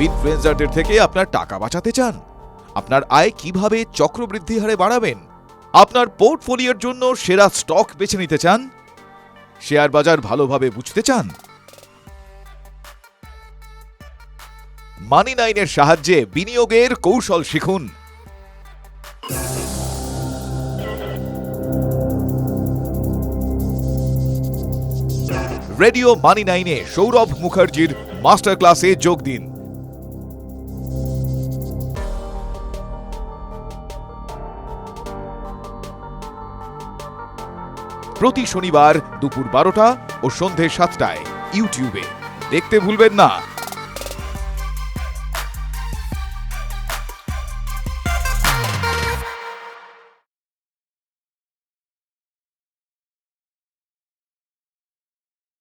ইনফ্লুয়েন্সারদের থেকে আপনার টাকা বাঁচাতে চান। আপনার আয় কীভাবে চক্রবৃদ্ধি হারে বাড়াবেন? আপনার পোর্টফোলিওর জন্য সেরা স্টক বেছে নিতে চান? শেয়ার বাজার ভালোভাবে বুঝতে চান? মানি নাইনের সাহায্যে বিনিয়োগের কৌশল শিখুন। রেডিও মানি নাইনে সৌরভ মুখার্জির মাস্টার ক্লাসে যোগ দিন। প্রতি শনিবার দুপুর বারোটা ও সন্ধে সাতটায় ইউটিউবে। দেখতে ভুলবেন না।